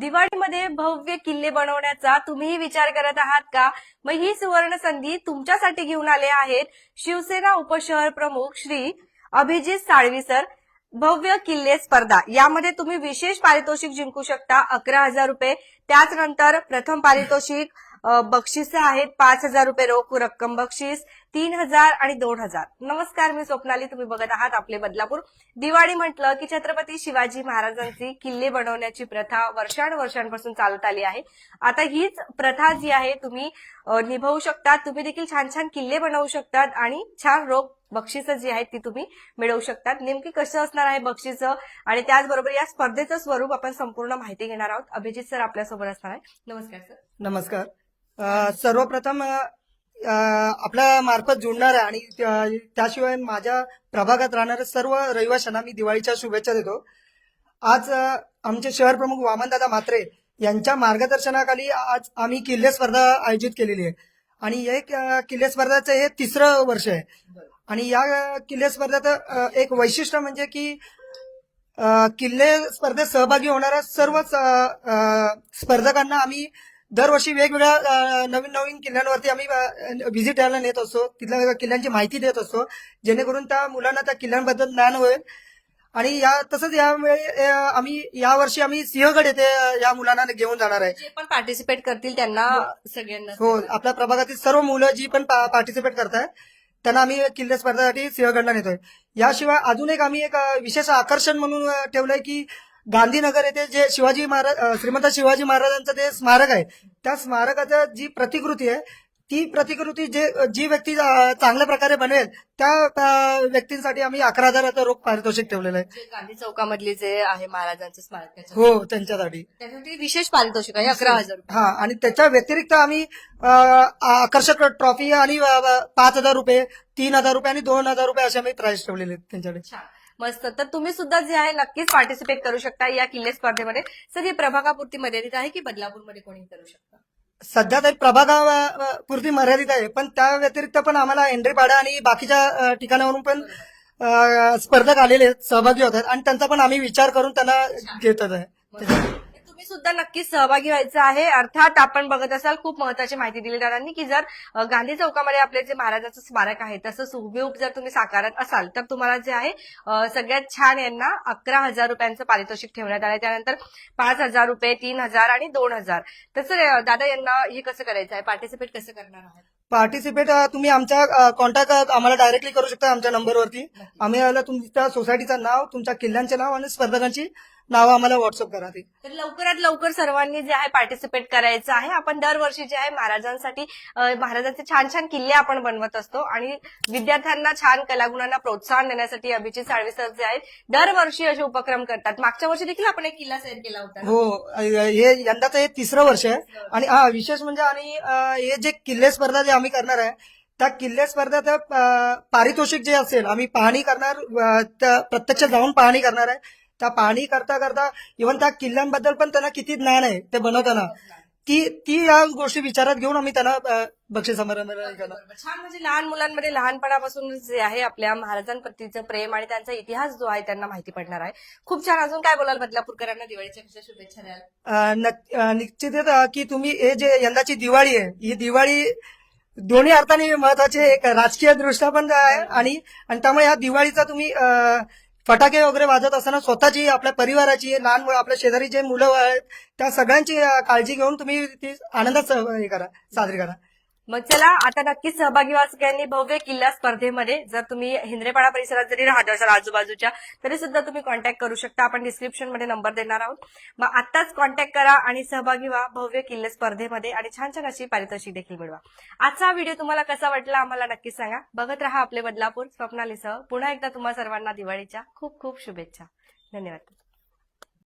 दिवाळीमध्ये भव्य किल्ले बनवण्याचा तुम्हीही विचार करत आहात का? मग ही सुवर्ण संधी तुमच्यासाठी घेऊन आले आहेत शिवसेना उपशहर प्रमुख श्री अभिजित साळवी सर. भव्य किल्ले स्पर्धा यामध्ये तुम्ही विशेष पारितोषिक जिंकू शकता अकरा हजार रुपये. त्याचनंतर प्रथम पारितोषिक बक्षिस आहेत पाच हजार रुपये रोख रक्कम बक्षीस. तीन हजार आणि दोन हजार. नमस्कार मी स्वप्नाली. तुम्ही बघत आहात आपले बदलापूर. दिवाळी म्हटलं की छत्रपती शिवाजी महाराजांची किल्ले बनवण्याची प्रथा वर्षानुवर्षांपासून चालत आली आहे. आता हीच प्रथा जी आहे तुम्ही निभावू शकतात. तुम्ही देखील छान छान किल्ले बनवू शकतात आणि छान रोख बक्षिसं जी आहेत ती तुम्ही मिळवू शकतात. नेमकी कसं असणार आहे बक्षिसं? आणि त्याचबरोबर या स्पर्धेचं स्वरूप आपण संपूर्ण माहिती घेणार आहोत. अभिजित सर आपल्यासोबत असणार आहे. नमस्कार सर. नमस्कार. सर्वप्रथम आपल्या मार्फत जुळणाऱ्या आणि त्याशिवाय माझ्या प्रभागात राहणाऱ्या सर्व रहिवाशांना मी दिवाळीच्या शुभेच्छा देतो. आज आमचे शहर प्रमुख वामनदादा म्हात्रे यांच्या मार्गदर्शनाखाली आज आम्ही किल्ले स्पर्धा आयोजित केलेली आहे. आणि हे किल्ले स्पर्धाचं हे तिसरं वर्ष आहे. आणि या किल्ले स्पर्धेत एक वैशिष्ट्य म्हणजे की किल्ले स्पर्धेत सहभागी होणाऱ्या सर्वच स्पर्धकांना आम्ही दरवर्षी वेगवेगळ्या नवीन नवीन किल्ल्यांवरती आम्ही व्हिजिट द्यायला नेत असतो. तिथल्या किल्ल्यांची माहिती देत असतो. जेणेकरून त्या मुलांना त्या किल्ल्यांबद्दल ज्ञान होईल. आणि या तसंच यावेळी आम्ही यावर्षी आम्ही सिंहगड येथे या मुलांना घेऊन जाणार आहे. जे पण पार्टिसिपेट करतील त्यांना सगळ्यांना. हो आपल्या प्रभागातील सर्व मुलं जी पण पार्टिसिपेट करतात त्यांना आम्ही किल्ले स्पर्धेसाठी सिंहगडला नेतोय. याशिवाय अजून एक आम्ही एक विशेष आकर्षण म्हणून ठेवलंय की गांधीनगर येथे जे शिवाजी महाराज श्रीमंत शिवाजी महाराजांचं ते स्मारक आहे त्या स्मारकाचं जी प्रतिकृती आहे ती प्रतिकृती जे जी व्यक्ती चांगल्या प्रकारे बनेल त्या व्यक्तींसाठी आम्ही अकरा हजाराचं रोख पारितोषिक ठेवलेलं आहे. जे गांधी चौकामधली जे आहे महाराजांचं स्मारक हो त्यांच्यासाठी. त्यासाठी विशेष पारितोषिक आहे अकरा हजार. हा आणि त्याच्या व्यतिरिक्त आम्ही आकर्षक ट्रॉफी आणि पाच हजार रुपये तीन हजार रुपये आणि दोन हजार रुपये असे आम्ही प्राइस ठेवलेले आहेत त्यांच्याकडे. मस्त. तर तुम्ही सुद्धा जे आहे नक्कीच पार्टिसिपेट करू शकता या किल्ले स्पर्धेमध्ये. सर ही प्रभागापुरती मर्यादित आहे की बदलापूरमध्ये कोणी करू शकता? सध्या तरी प्रभागा पुरती मर्यादित आहे पण त्या व्यतिरिक्त पण आम्हाला एंट्रीपाडा आणि बाकीच्या ठिकाणावरून पण स्पर्धक आलेले आहेत सहभागी होतात आणि त्यांचा पण आम्ही विचार करून त्यांना घेतात आहे सुद्धा नक्कीच सहभागी व्हायचं आहे. अर्थात आपण बघत असाल खूप महत्वाची माहिती दिली दादांनी की जर गांधी चौकामध्ये आपले जे महाराजाचं स्मारक आहे तसं सुखबिऊक जर तुम्ही साकारत असाल तर तुम्हाला जे आहे सगळ्यात छान यांना अकरा हजार रुपयांचं पारितोषिक ठेवण्यात आलं. त्यानंतर पाच हजार रुपये तीन हजार आणि दोन हजार. तसं दादा यांना हे कसं करायचं आहे? पार्टिसिपेट कसं करणार आहात? पार्टिसिपेट तुम्ही आमच्या कॉन्टॅक्ट आम्हाला डायरेक्टली करू शकता आमच्या नंबरवरती आम्ही तुमच्या सोसायटीचं नाव तुमच्या किल्ल्यांचे नाव आणि स्पर्धकांची नावं आम्हाला व्हॉट्सअप करा ती. तर लवकरात लवकर सर्वांनी जे आहे पार्टिसिपेट करायचं आहे. आपण दरवर्षी जे आहे महाराजांसाठी अ, महाराजांचे छान छान किल्ले आपण बनवत असतो आणि विद्यार्थ्यांना छान कलागुणांना प्रोत्साहन देण्यासाठी अभिजित साळवी सर जे आहेत दरवर्षी असे उपक्रम करतात. मागच्या वर्षी देखील आपण एक किल्ला सैर केला होता ना? हो हे यंदाचं हे तिसरं वर्ष आहे. आणि हा विशेष म्हणजे आणि अं, हे जे किल्ले स्पर्धा जे आम्ही करणार आहे त्या किल्ले स्पर्धेत अं, पारितोषिक जे असेल आम्ही पाहणी करणार अं, त्या प्रत्यक्ष जाऊन पाहणी करणार आहे. त्या पाहणी करता करता इव्हन त्या किल्ल्यांबद्दल पण त्यांना किती ज्ञान आहे ते बनवताना. ती ती या गोष्टी विचारात घेऊन आम्ही त्यांना बक्षीस समारंभ. छान म्हणजे लहान मुलांमध्ये लहानपणापासून जे आहे आपल्या महाराजांप्रतीचं प्रेम आणि त्यांचा इतिहास जो आहे त्यांना माहिती पडणार आहे. खूप छान. अजून काय बोलाल बदलापूरकरांना दिवाळीच्या शुभेच्छा द्याल? अं, की तुम्ही हे जे यंदाची दिवाळी आहे ही दिवाळी दोन्ही अर्थाने महत्वाची. एक राजकीय दृष्ट्या पण आहे आणि आणि त्यामुळे या दिवाळीचा तुम्ही फटाके वगैरे वाजत असताना स्वतःची आपल्या परिवाराची लहान मुलं आपल्या शेजारी जे मुलं आहेत त्या सगळ्यांची काळजी घेऊन तुम्ही ती आनंदात हे करा साजरी करा. मग चला आता नक्कीच सहभागी व्हा सगळ्यांनी. भव्य किल्ला स्पर्धेमध्ये जर तुम्ही हिंद्रेपाडा परिसरात जरी राहत असाल आजूबाजूच्या तरी सुद्धा तुम्ही कॉन्टॅक्ट करू शकता. आपण डिस्क्रिप्शनमध्ये नंबर देणार आहोत. मग आताच कॉन्टॅक्ट करा आणि सहभागी व्हा भव्य किल्ले स्पर्धेमध्ये आणि छान छान अशी पारितोषिक देखील मिळवा. आजचा हा व्हिडिओ तुम्हाला कसा वाटला आम्हाला नक्कीच सांगा. बघत राहा आपले बदलापूर स्वप्नालीसह. पुन्हा एकदा तुम्हा सर्वांना दिवाळीच्या खूप खूप शुभेच्छा. धन्यवाद.